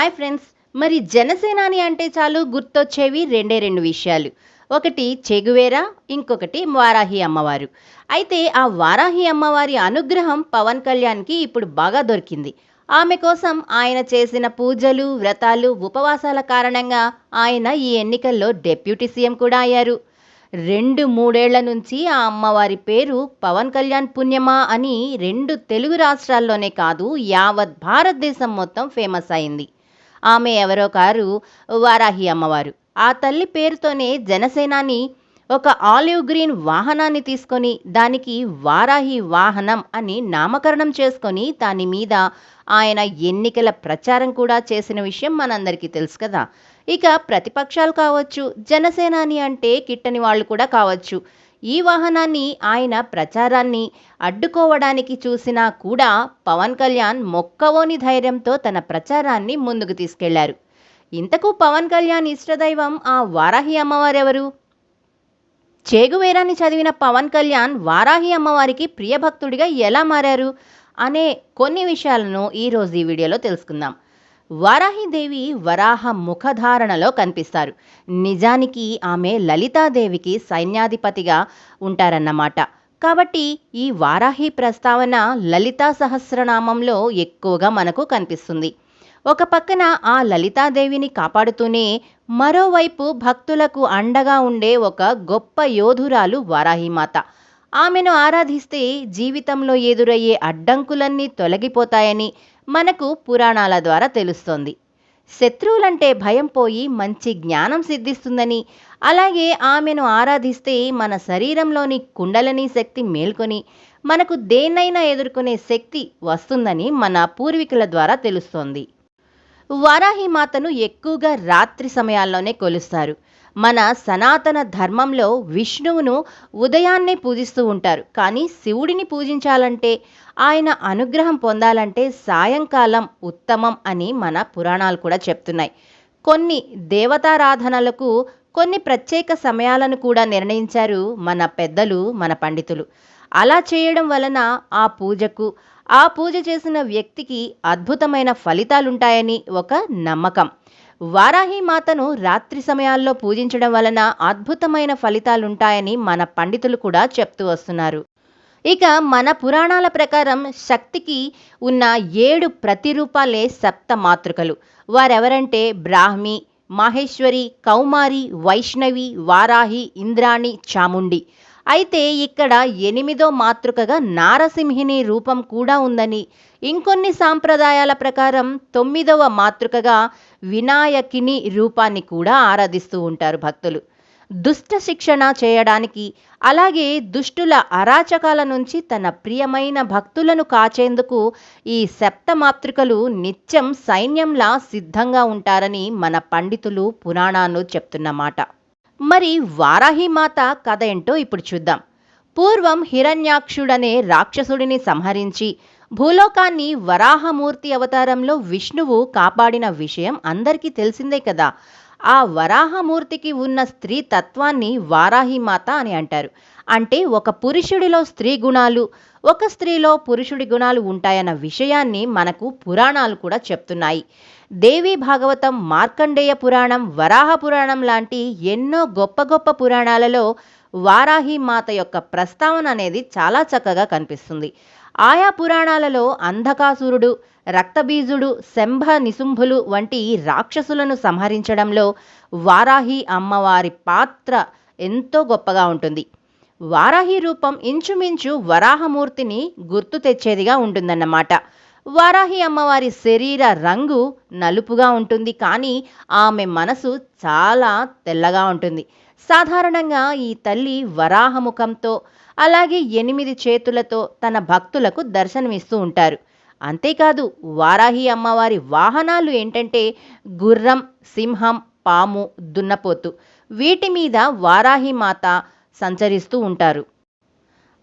Hi friends. మరి జనసేనాని అంటే చాలు గుర్తొచ్చేవి రెండే రెండు విషయాలు. ఒకటి చెగువేరా ఇంకొకటి వారాహి అమ్మవారు. అయితే ఆ వారాహి అమ్మవారి అనుగ్రహం పవన్ కళ్యాణ్కి ఇప్పుడు బాగా దొరికింది. ఆమె కోసం ఆయన చేసిన పూజలు వ్రతాలు ఉపవాసాల కారణంగా ఆయన ఈ ఎన్నికల్లో డెప్యూటీ సీఎం కూడా అయ్యారు. రెండు మూడేళ్ళ నుంచి ఆ అమ్మవారి పేరు పవన్ కళ్యాణ్ పుణ్యమా అని రెండు తెలుగు రాష్ట్రాల్లోనే కాదు యావత్ భారతదేశం మొత్తం ఫేమస్ అయింది. ఆమె ఎవరో కారు వారాహి అమ్మవారు. ఆ తల్లి పేరుతోనే జనసేనాని ఒక ఆలివ్ గ్రీన్ వాహనాన్ని తీసుకొని దానికి వారాహి వాహనం అని నామకరణం చేసుకొని దాని మీద ఆయన ఎన్నికల ప్రచారం కూడా చేసిన విషయం మనందరికీ తెలుసు కదా. ఇక ప్రతిపక్షాలు కావచ్చు జనసేనాని అంటే కిట్టని వాళ్ళు కూడా కావచ్చు. ఈ వాహనాన్ని ఆయన ప్రచారాన్ని అడ్డుకోవడానికి చూసినా కూడా పవన్ కళ్యాణ్ మొక్కవోని ధైర్యంతో తన ప్రచారాన్ని ముందుకు తీసుకెళ్ళారు. ఇంతకు పవన్ కళ్యాణ్ ఇష్టదైవం ఆ వారాహి అమ్మవారెవరు? చేగువేరాన్ని చదివిన పవన్ కళ్యాణ్ వారాహి అమ్మవారికి ప్రియభక్తుడిగా ఎలా మారారు? అనే కొన్ని విషయాలను ఈరోజు ఈ వీడియోలో తెలుసుకుందాం. వారాహిదేవి వరాహ ముఖధారణలో కనిపిస్తారు. నిజానికి ఆమె లలితాదేవికి సైన్యాధిపతిగా ఉంటారన్నమాట. కాబట్టి ఈ వారాహి ప్రస్తావన లలితా సహస్రనామంలో ఎక్కువగా మనకు కనిపిస్తుంది. ఒక పక్కన ఆ లలితాదేవిని కాపాడుతూనే మరోవైపు భక్తులకు అండగా ఉండే ఒక గొప్ప యోధురాలు వారాహిమాత. ఆమెను ఆరాధిస్తే జీవితంలో ఎదురయ్యే అడ్డంకులన్నీ తొలగిపోతాయని మనకు పురాణాల ద్వారా తెలుస్తోంది. శత్రువులంటే భయం పోయి మంచి జ్ఞానం సిద్ధిస్తుందని అలాగే ఆమెను ఆరాధిస్తే మన శరీరంలోని కుండలని శక్తి మేల్కొని మనకు దేన్నైనా ఎదుర్కొనే శక్తి వస్తుందని మన పూర్వీకుల ద్వారా తెలుస్తోంది. వారాహి మాతను ఎక్కువగా రాత్రి సమయాల్లోనే కొలుస్తారు. మన సనాతన ధర్మంలో విష్ణువును ఉదయాన్నే పూజిస్తూ ఉంటారు. కానీ శివుడిని పూజించాలంటే ఆయన అనుగ్రహం పొందాలంటే సాయంకాలం ఉత్తమం అని మన పురాణాలు కూడా చెప్తున్నాయి. కొన్ని దేవతారాధనలకు కొన్ని ప్రత్యేక సమయాలను కూడా నిర్ణయించారు మన పెద్దలు మన పండితులు. అలా చేయడం వలన ఆ పూజకు ఆ పూజ చేసిన వ్యక్తికి అద్భుతమైన ఫలితాలుంటాయని ఒక నమ్మకం. వారాహి మాతను రాత్రి సమయాల్లో పూజించడం వలన అద్భుతమైన ఫలితాలుంటాయని మన పండితులు కూడా చెప్తూ వస్తున్నారు. ఇక మన పురాణాల ప్రకారం శక్తికి ఉన్న ఏడు ప్రతిరూపాలే సప్త మాతృకలు. వారెవరంటే బ్రాహ్మి మాహేశ్వరి కౌమారి వైష్ణవి వారాహి ఇంద్రాణి చాముండి. అయితే ఇక్కడ ఎనిమిదో మాతృకగా నారసింహిని రూపం కూడా ఉందని ఇంకొన్ని సాంప్రదాయాల ప్రకారం తొమ్మిదవ మాతృకగా వినాయకిని రూపాన్ని కూడా ఆరాధిస్తూ ఉంటారు భక్తులు. దుష్ట శిక్షణ చేయడానికి అలాగే దుష్టుల అరాచకాల నుంచి తన ప్రియమైన భక్తులను కాచేందుకు ఈ సప్తమాతృకలు నిత్యం సైన్యంలా సిద్ధంగా ఉంటారని మన పండితులు పురాణాలు చెప్తున్నమాట. మరి వారాహి మాత కథ ఏంటో ఇప్పుడు చూద్దాం. పూర్వం హిరణ్యాక్షుడనే రాక్షసుడిని సంహరించి భూలోకాన్ని వరాహమూర్తి అవతారంలో విష్ణువు కాపాడిన విషయం అందరికీ తెలిసిందే కదా. ఆ వరాహమూర్తికి ఉన్న స్త్రీ తత్వాన్ని వారాహిమాత అని అంటారు. అంటే ఒక పురుషుడిలో స్త్రీ గుణాలు ఒక స్త్రీలో పురుషుడి గుణాలు ఉంటాయన్న విషయాన్ని మనకు పురాణాలు కూడా చెప్తున్నాయి. దేవి భాగవతం మార్కండేయ పురాణం వరాహ పురాణం లాంటి ఎన్నో గొప్ప గొప్ప పురాణాలలో వారాహి మాత యొక్క ప్రస్తావన అనేది చాలా చక్కగా కనిపిస్తుంది. ఆయా పురాణాలలో అంధకాసురుడు రక్తబీజుడు శంభ నిశుంభులు వంటి రాక్షసులను సంహరించడంలో వారాహి అమ్మవారి పాత్ర ఎంతో గొప్పగా ఉంటుంది. వారాహి రూపం ఇంచుమించు వరాహమూర్తిని గుర్తు తెచ్చేదిగా ఉంటుందన్నమాట. వారాహి అమ్మవారి శరీర రంగు నలుపుగా ఉంటుంది కానీ ఆమె మనసు చాలా తెల్లగా ఉంటుంది. సాధారణంగా ఈ తల్లి వరాహముఖంతో అలాగే ఎనిమిది చేతులతో తన భక్తులకు దర్శనమిస్తూ ఉంటారు. అంతేకాదు వారాహి అమ్మవారి వాహనాలు ఏంటంటే గుర్రం సింహం పాము దున్నపోతు వీటి మీద వారాహి మాత సంచరిస్తూ ఉంటారు.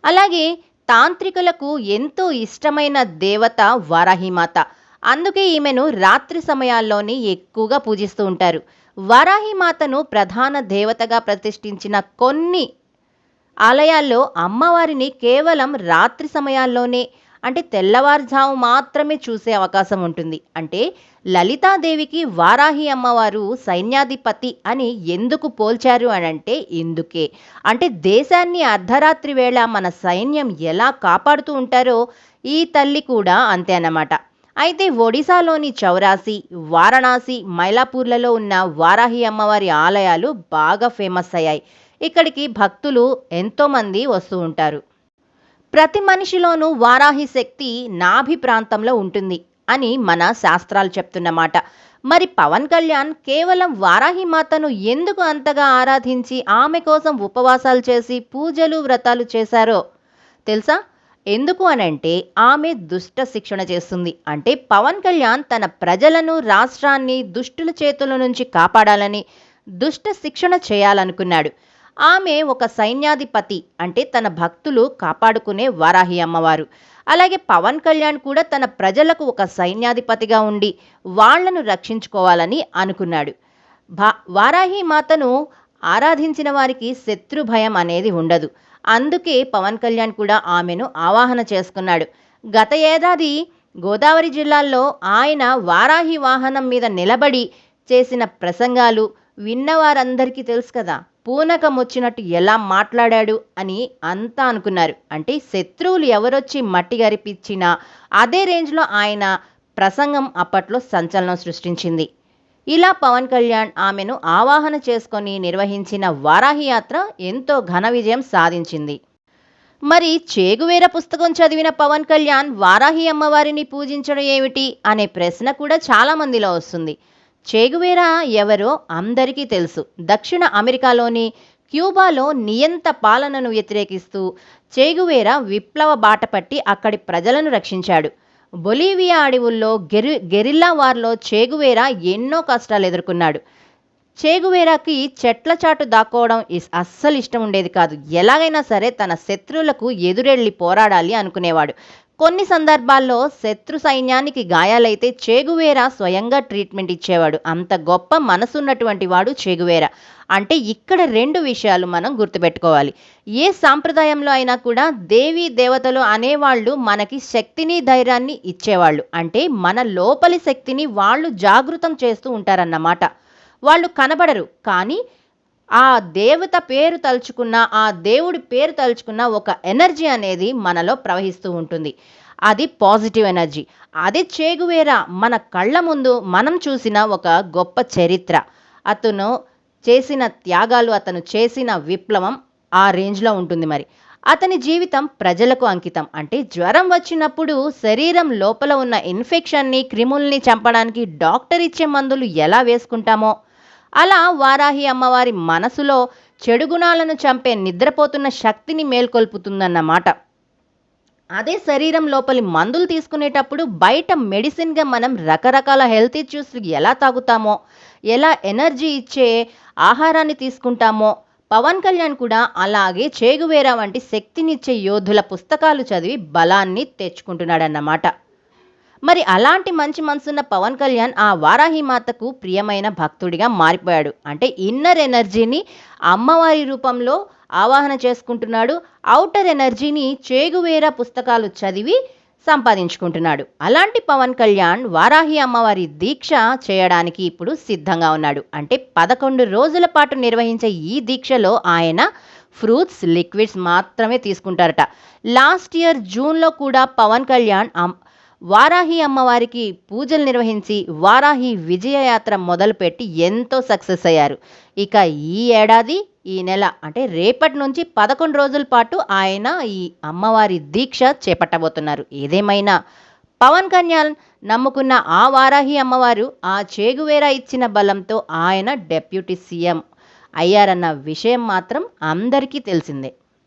అలాగే తాంత్రికులకు ఎంతో ఇష్టమైన దేవత వారాహిమాత అందుకే ఈమెను రాత్రి సమయాల్లోనే ఎక్కువగా పూజిస్తూ ఉంటారు. వరాహిమాతను ప్రధాన దేవతగా ప్రతిష్ఠించిన కొన్ని ఆలయాల్లో అమ్మవారిని కేవలం రాత్రి సమయాల్లోనే అంటే తెల్లవారుజాము మాత్రమే చూసే అవకాశం ఉంటుంది. అంటే లలితాదేవికి వారాహి అమ్మవారు సైన్యాధిపతి అని ఎందుకు పోల్చారు అని అంటే ఇందుకే. అంటే దేశాన్ని అర్ధరాత్రి వేళ మన సైన్యం ఎలా కాపాడుతూ ఉంటారో ఈ తల్లి కూడా అంతే అన్నమాట. అయితే ఒడిశాలోని చౌరాసి వారణాసి మైలాపూర్లలో ఉన్న వారాహి అమ్మవారి ఆలయాలు బాగా ఫేమస్ అయ్యాయి. ఇక్కడికి భక్తులు ఎంతోమంది వస్తూ ఉంటారు. ప్రతి మనిషిలోనూ వారాహి శక్తి నాభి ప్రాంతంలో ఉంటుంది అని మన శాస్త్రాలు చెప్తున్నమాట. మరి పవన్ కళ్యాణ్ కేవలం వారాహి మాతను ఎందుకు అంతగా ఆరాధించి ఆమె కోసం ఉపవాసాలు చేసి పూజలు వ్రతాలు చేశారో తెలుసా? ఎందుకు అనంటే ఆమె దుష్ట శిక్షణ చేస్తుంది. అంటే పవన్ కళ్యాణ్ తన ప్రజలను రాష్ట్రాన్ని దుష్టుల చేతుల నుంచి కాపాడాలని దుష్ట శిక్షణ చేయాలనుకున్నాడు. ఆమె ఒక సైన్యాధిపతి అంటే తన భక్తులు కాపాడుకునే వారాహి అమ్మవారు. అలాగే పవన్ కళ్యాణ్ కూడా తన ప్రజలకు ఒక సైన్యాధిపతిగా ఉండి వాళ్ళను రక్షించుకోవాలని అనుకున్నాడు. భా వారాహి మాతను ఆరాధించిన వారికి శత్రు భయం అనేది ఉండదు. అందుకే పవన్ కళ్యాణ్ కూడా ఆమెను ఆవాహన చేసుకున్నాడు. గత ఏడాది గోదావరి జిల్లాల్లో ఆయన వారాహి వాహనం మీద నిలబడి చేసిన ప్రసంగాలు విన్నవారందరికీ తెలుసు కదా. పూనకం వచ్చినట్టు ఎలా మాట్లాడాడు అని అంతా అనుకున్నారు. అంటే శత్రువులు ఎవరొచ్చి మట్టి గరిపించినా అదే రేంజ్లో ఆయన ప్రసంగం అప్పట్లో సంచలనం సృష్టించింది. ఇలా పవన్ కళ్యాణ్ ఆమెను ఆవాహన చేసుకొని నిర్వహించిన వారాహి యాత్ర ఎంతో ఘన విజయం సాధించింది. మరి చేగువేర పుస్తకం చదివిన పవన్ కళ్యాణ్ వారాహి అమ్మవారిని పూజించడం ఏమిటి అనే ప్రశ్న కూడా చాలామందిలో వస్తుంది. చేగువేర ఎవరో అందరికీ తెలుసు. దక్షిణ అమెరికాలోని క్యూబాలో నియంత పాలనను వ్యతిరేకిస్తూ చేగువేర విప్లవ బాట పట్టి అక్కడి ప్రజలను రక్షించాడు. బొలీవియా అడవుల్లో గెరి గెరిల్లా వార్లో చేగువేరా ఎన్నో కష్టాలు ఎదుర్కొన్నాడు. చేగువేరాకి చెట్ల చాటు దాక్కోవడం అస్సలు ఇష్టం ఉండేది కాదు. ఎలాగైనా సరే తన శత్రువులకు ఎదురెళ్ళి పోరాడాలి అనుకునేవాడు. కొన్ని సందర్భాల్లో శత్రు సైన్యానికి గాయాలైతే చేగువేరా స్వయంగా ట్రీట్మెంట్ ఇచ్చేవాడు. అంత గొప్ప మనసున్నటువంటి వాడు చేగువేరా. అంటే ఇక్కడ రెండు విషయాలు మనం గుర్తుపెట్టుకోవాలి. ఏ సాంప్రదాయంలో అయినా కూడా దేవి దేవతలు అనేవాళ్ళు మనకి శక్తిని ధైర్యాన్ని ఇచ్చేవాళ్ళు. అంటే మన లోపలి శక్తిని వాళ్ళు జాగృతం చేస్తూ ఉంటారన్నమాట. వాళ్ళు కనబడరు. కానీ ఆ దేవత పేరు తలుచుకున్న ఆ దేవుడి పేరు తలుచుకున్న ఒక ఎనర్జీ అనేది మనలో ప్రవహిస్తూ ఉంటుంది. అది పాజిటివ్ ఎనర్జీ. అది చేగువేరా మన కళ్ళ ముందు మనం చూసిన ఒక గొప్ప చరిత్ర. అతను చేసిన త్యాగాలు అతను చేసిన విప్లవం ఆ రేంజ్లో ఉంటుంది మరి. అతని జీవితం ప్రజలకు అంకితం. అంటే జ్వరం వచ్చినప్పుడు శరీరం లోపల ఉన్న ఇన్ఫెక్షన్ని క్రిముల్ని చంపడానికి డాక్టర్ ఇచ్చే మందులు ఎలా వేసుకుంటామో అలా వారాహి అమ్మవారి మనసులో చెడు గుణాలను చంపే నిద్రపోతున్న శక్తిని మేల్కొల్పుతుందన్నమాట. అదే శరీరం లోపలి మందులు తీసుకునేటప్పుడు బయట మెడిసిన్గా మనం రకరకాల హెల్త్ ఇష్యూస్ ఎలా తాగుతామో ఎలా ఎనర్జీ ఇచ్చే ఆహారాన్ని తీసుకుంటామో పవన్ కళ్యాణ్ కూడా అలాగే చేగువేరా వంటి శక్తినిచ్చే యోధుల పుస్తకాలు చదివి బలాన్ని తెచ్చుకుంటున్నాడన్నమాట. మరి అలాంటి మంచి మనసున్న పవన్ కళ్యాణ్ ఆ వారాహి మాతకు ప్రియమైన భక్తుడిగా మారిపోయాడు. అంటే ఇన్నర్ ఎనర్జీని అమ్మవారి రూపంలో ఆవాహన చేసుకుంటున్నాడు. ఔటర్ ఎనర్జీని చేగువేరా పుస్తకాలు చదివి సంపాదించుకుంటున్నాడు. అలాంటి పవన్ కళ్యాణ్ వారాహి అమ్మవారి దీక్ష చేయడానికి ఇప్పుడు సిద్ధంగా ఉన్నాడు. అంటే పదకొండు రోజుల పాటు నిర్వహించే ఈ దీక్షలో ఆయన ఫ్రూట్స్ లిక్విడ్స్ మాత్రమే తీసుకుంటారట. లాస్ట్ ఇయర్ జూన్లో కూడా పవన్ కళ్యాణ్ వారాహి అమ్మవారికి పూజలు నిర్వహించి వారాహి విజయయాత్ర మొదలుపెట్టి ఎంతో సక్సెస్ అయ్యారు. ఇక ఈ ఏడాది ఈ నెల అంటే రేపటి నుంచి పదకొండు రోజుల పాటు ఆయన ఈ అమ్మవారి దీక్ష చేపట్టబోతున్నారు. ఏదేమైనా పవన్ కళ్యాణ్ నమ్ముకున్న ఆ వారాహి అమ్మవారు ఆ చేగువేరా ఇచ్చిన బలంతో ఆయన డెప్యూటీ సీఎం అయ్యారన్న విషయం మాత్రం అందరికీ తెలిసిందే.